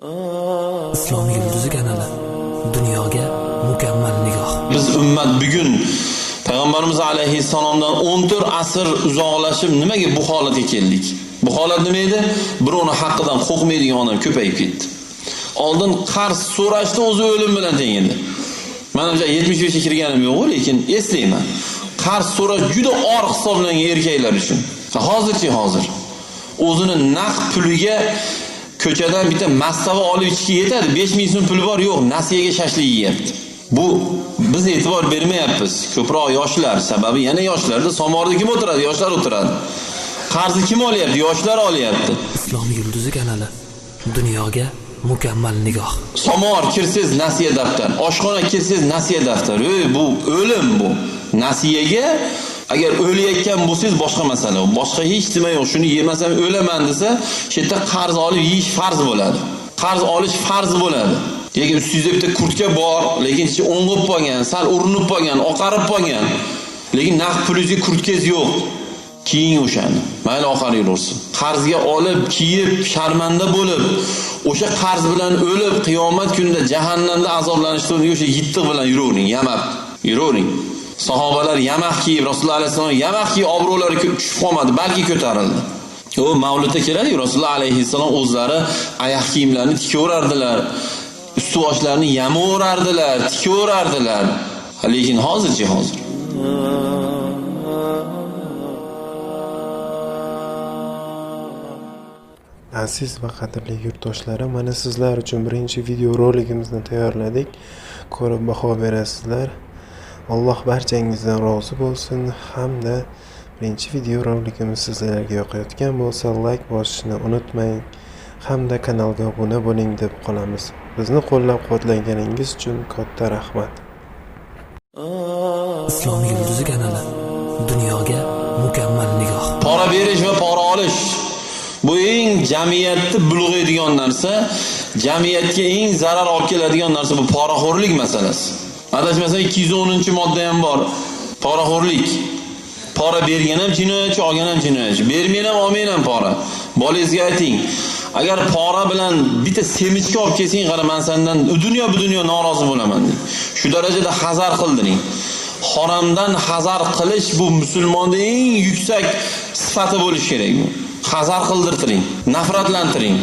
Islom yulduzi kanali dunyoga mukammal nigoh. Biz ummat bugun payg'ambarimiz alayhissalomdan 14 asr uzoqlashib nimaga bu holatga keldik? Bu holat nima edi? Birovni haqqidan qo'rqmaydigan odam ko'payib ketdi. Oldin qarz so'rashni o'zi o'lim bilan teng edi. Men o'sha 75 ga kirganim yo'q, lekin eslayman. Qarz so'rash juda or hisoblangan erkaklar uchun. Hozirchi hozir. O'zini naqd puliga ko'chadan bitta mastava olib ichishga yetadi. 5000 so'm puli bor, yo'q, nasiyaga shashlik yeyapti. Bu biz e'tibor bermayapmiz. Ko'proq yoshlar, sababi yana yoshlarda somorda kim o'tiradi? Yoshlar o'tiradi. Qarzni kim olyapti? Yoshlar olyapti. Islom yulduzi kanali dunyoga mukammal nigoh. Somor kirsiz nasiya daftar, oshxona kirsiz nasiya daftar. Ey, bu o'lim bu. Nasiyaga agar o'layotgan bo'lsangiz boshqa masala. Boshqa hech nima yo'q. Shuni yemasam o'laman desa, shu yerda qarz olib yeyish farz bo'ladi. Qarz olish farz bo'ladi. Lekin ustingizda bitta kurtka bor, lekin ichi o'ng'ib qolgan, sal urinib qolgan, oqarib qolgan. Lekin naqd pulingizga kurtkangiz yo'q. Kiying o'shani. Mayli oqarib yuraversin. Qarzga olib, kiyib, sharmanda bo'lib, o'sha qarz bilan o'lib, qiyomat kunida jahannamda azoblanishdan o'sha yittiq bilan yuravering, yamab yuravering. Sahobalar yamaq kiyib, Rasululloh alayhissalom yamaq kiyib obro'lari tushib qolmadi, balki ko'tarildi. u Mavludda keladi, Rasululloh alayhissalom o'zlari oyoq kiyimlarini tikaverardilar. Usti boshlarini yamaverardilar, tikaverardilar. Lekin hozirchi hozir Aziz va qadrli yurtdoshlarim, mana sizlar uchun birinchi video roligimizni tayyorladik. Ko'rib baho berasizlar. Alloh barchangizdan rozi bo'lsin hamda birinchi video roligimiz sizlarga yoqayotgan bo'lsa like bosishni unutmang hamda kanalga obuna bo'ling deb qolamiz. Bizni qo'llab-quvvatlaganingiz uchun katta rahmat. Islom yulduzi kanali dunyoga mukammal nigoh. pora berish va pora olish bu eng jamiyatni bulg'aydigan narsa jamiyatga eng zarar olib keladigan narsa bu poraxo'rlik masalasi adashmasam 210 modda ham bor. Poraxo'rlik pora bergan ham jinoyatchi olgan ham jinoyatchi bermagan ham olmagan ham pora. Bolangizga ayting agar pora bilan bitta semichka olib kelsang qara man sendan u dunyo bu dunyo norozi bo'laman deng. Shu darajada hazar qildiring haromdan hazar qilish bu musulmonni eng yuksak sifati bo'lishi kerak bu. Hazar qildirtiring nafratlantiring.